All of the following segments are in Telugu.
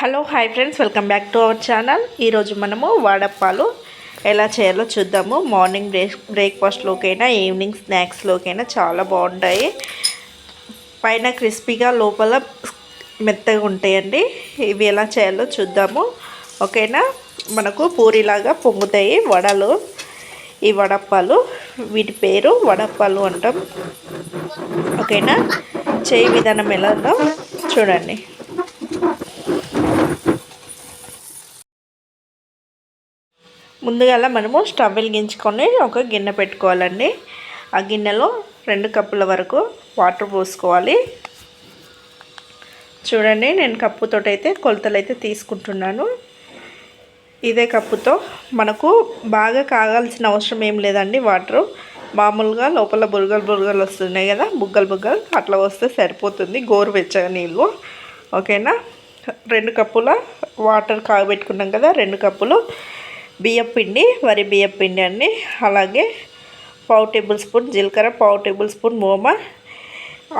Hello hi friends welcome back to our channel. ఈరోజు మనము వాడప్పాలు ఎలా చేయాలో చూద్దాము. మార్నింగ్ బ్రేక్ బ్రేక్ఫాస్ట్లోకైనా ఈవినింగ్ స్నాక్స్లోకైనా చాలా బాగుంటాయి. పైన క్రిస్పీగా లోపల మెత్తగా ఉంటాయండి. ఇవి ఎలా చేయాలో చూద్దాము. ఓకేనా? మనకు పూరిలాగా పొంగుతాయి వడలు. ఈ వడప్పాలు వీటి పేరు వడప్పాలు అంటాం. ఓకేనా? చేయి విధానం ఎలా చూడండి. ముందుగా మనము స్టవ్ వెలిగించుకొని ఒక గిన్నె పెట్టుకోవాలండి. ఆ గిన్నెలో రెండు కప్పుల వరకు వాటర్ పోసుకోవాలి. చూడండి నేను కప్పుతో అయితే కొలతలు అయితే తీసుకుంటున్నాను. ఇదే కప్పుతో మనకు బాగా కాగాల్సిన అవసరం ఏం లేదండి వాటరు. మామూలుగా లోపల బురగలు బురగలు వస్తున్నాయి కదా బుగ్గలు బుగ్గలు అట్లా వస్తే సరిపోతుంది. గోరువెచ్చగా నీళ్ళు. ఓకేనా? రెండు కప్పుల వాటర్ కాగబెట్టుకున్నాం కదా రెండు కప్పులు బియ్యం పిండి వరి బియ్యం పిండి అండి అలాగే పావు టేబుల్ స్పూన్ జీలకర్ర పావు టేబుల్ స్పూన్ మోమ.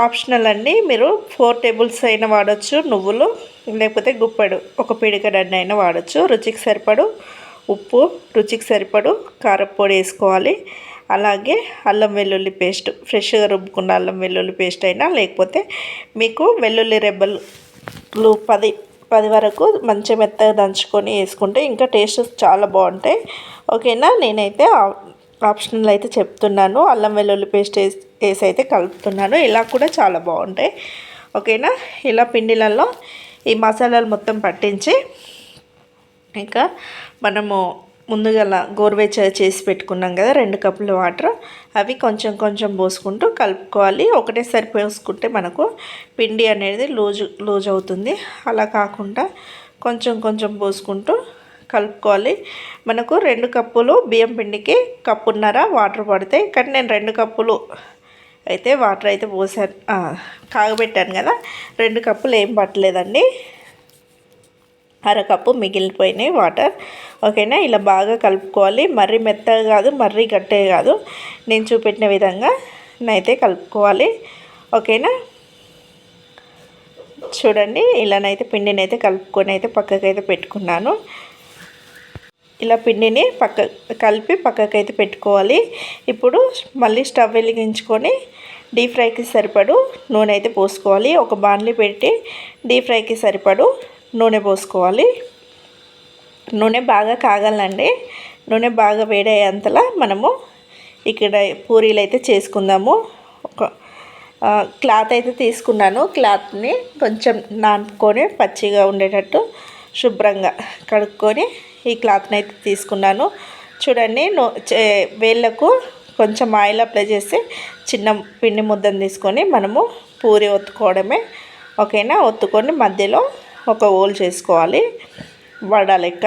ఆప్షనల్ అండి మీరు ఫోర్ టేబుల్స్ అయినా వాడచ్చు నువ్వులు లేకపోతే గుప్పెడు ఒక పిడికడన్ని అయినా వాడచ్చు. రుచికి సరిపడు ఉప్పు రుచికి సరిపడు కారపొడి వేసుకోవాలి. అలాగే అల్లం వెల్లుల్లి పేస్ట్ ఫ్రెష్గా రుబ్బుకున్న అల్లం వెల్లుల్లి పేస్ట్ అయినా లేకపోతే మీకు వెల్లుల్లి రెబ్బలు పది పది వరకు మంచి మెత్తగా దంచుకొని వేసుకుంటే ఇంకా టేస్ట్ చాలా బాగుంటాయి. ఓకేనా? నేనైతే ఆప్షనల్ అయితే చెప్తున్నాను. అల్లం వెల్లుల్లి పేస్ట్ వేసి వేసి అయితే కలుపుతున్నాను. ఇలా కూడా చాలా బాగుంటాయి. ఓకేనా? ఇలా పిండిలలో ఈ మసాలాలు మొత్తం పట్టించి ఇంకా మనము ముందుగా గోరువెచ్చగా చేసి పెట్టుకున్నాం కదా రెండు కప్పుల వాటర్. అవి కొంచెం కొంచెం పోసుకుంటూ కలుపుకోవాలి. ఒకటేసారి పోసుకుంటే మనకు పిండి అనేది లూజు లూజ్ అవుతుంది అలా కాకుండా కొంచెం కొంచెం పోసుకుంటూ కలుపుకోవాలి. మనకు రెండు కప్పులు బియ్యం పిండికి కప్పున్నర వాటర్ పడతాయి కానీ నేను రెండు కప్పులు అయితే వాటర్ అయితే పోసాను. కాగబెట్టాను కదా రెండు కప్పులు ఏం పట్టలేదండి. అరకప్పు మిగిలిపోయినాయి వాటర్. ఓకేనా? ఇలా బాగా కలుపుకోవాలి. మర్రి మెత్తగా కాదు మర్రి గట్టే కాదు. నేను చూపెట్టిన విధంగా నైతే కలుపుకోవాలి. ఓకేనా? చూడండి. ఇలానైతే పిండిని అయితే కలుపుకొని అయితే పక్కకైతే పెట్టుకున్నాను. ఇలా పిండిని పక్క కలిపి పక్కకైతే పెట్టుకోవాలి. ఇప్పుడు మళ్ళీ స్టవ్ వెలిగించుకొని డీప్ ఫ్రైకి సరిపడు నూనె అయితే పోసుకోవాలి. ఒక బాణలి పెట్టి డీప్ ఫ్రైకి సరిపడు నూనె పోసుకోవాలి. నూనె బాగా కాగాలండి. నూనె బాగా వేడయ్యేంతలా మనము ఇక్కడ పూరీలు అయితే చేసుకుందాము. ఒక క్లాత్ అయితే తీసుకున్నాను. క్లాత్ని కొంచెం నానుకొని పచ్చిగా ఉండేటట్టు శుభ్రంగా కడుక్కొని ఈ క్లాత్ని అయితే తీసుకున్నాను. చూడండి వేళ్ళకు కొంచెం ఆయిల్ అప్లై చేసి చిన్న పిండి ముద్దను తీసుకొని మనము పూరి ఒత్తుకోవడమే. ఓకేనా? ఒత్తుకొని మధ్యలో ఒక హోల్ చేసుకోవాలి. వడ లెక్క.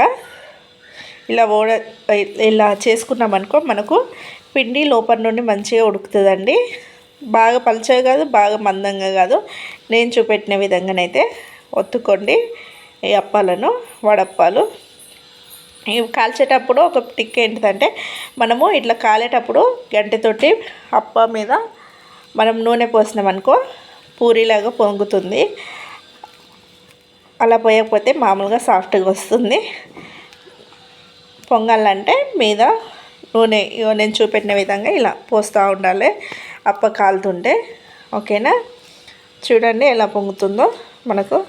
ఇలా ఓడ ఇలా చేసుకున్నామనుకో మనకు పిండి లోపల నుండి మంచిగా ఉడుకుతుందండి. బాగా పలుచగా కాదు బాగా మందంగా కాదు. నేను చూపెట్టిన విధంగానైతే ఒత్తుకోండి. ఈ అప్పాలను వడప్పాలు. ఇవి కాల్చేటప్పుడు ఒక టిక్ ఏంటిదంటే మనము ఇట్లా కాలేటప్పుడు గంటతోటి అప్ప మీద మనం నూనె పోసినామనుకో పూరిలాగా పొంగుతుంది. అలా పోయకపోతే మామూలుగా సాఫ్ట్గా వస్తుంది. పొంగాలంటే మీద నూనె నేను చూపెట్టిన విధంగా ఇలా పోస్తూ ఉండాలి. అప్ప కాలుతుంటే. ఓకేనా? చూడండి ఎలా పొంగుతుందో. మనకు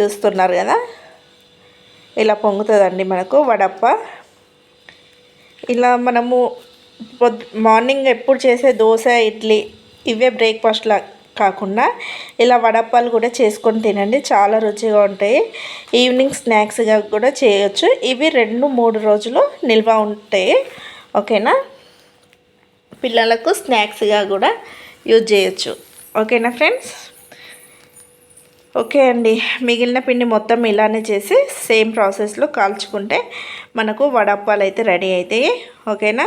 చూస్తున్నారు కదా? ఇలా పొంగుతుందండి మనకు వడప్ప. ఇలా మనము మార్నింగ్ ఎప్పుడు చేసే దోశ ఇడ్లీ ఇవే బ్రేక్ఫాస్ట్లా కాకుండా ఇలా వడప్పాలు కూడా చేసుకొని తినండి. చాలా రుచిగా ఉంటాయి. ఈవినింగ్ స్నాక్స్గా కూడా చేయొచ్చు. ఇవి రెండు మూడు రోజులు నిల్వ ఉంటాయి ఓకేనా? పిల్లలకు స్నాక్స్గా కూడా యూజ్ చేయొచ్చు. ఓకేనా ఫ్రెండ్స్? ఓకే అండి. మిగిలిన పిండి మొత్తం ఇలానే చేసి సేమ్ ప్రాసెస్లో కాల్చుకుంటే మనకు వడప్పాలు అయితే రెడీ అవుతాయి ఓకేనా?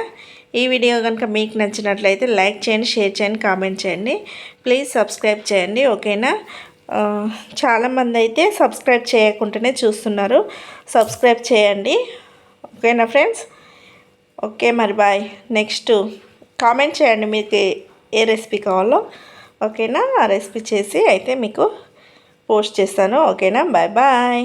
ఈ వీడియో కనుక మీకు నచ్చినట్లయితే లైక్ చేయండి షేర్ చేయండి కామెంట్ చేయండి. ప్లీజ్ సబ్స్క్రైబ్ చేయండి. ఓకేనా? చాలామంది అయితే సబ్స్క్రైబ్ చేయకుండానే చూస్తున్నారు. సబ్స్క్రైబ్ చేయండి. ఓకేనా ఫ్రెండ్స్? ఓకే మరి బాయ్. నెక్స్ట్ కామెంట్ చేయండి మీకు ఏ రెసిపీ కావాలో. ఓకేనా? ఆ రెసిపీ చేసి అయితే మీకు పోస్ట్ చేస్తాను. ఓకేనా? Bye bye.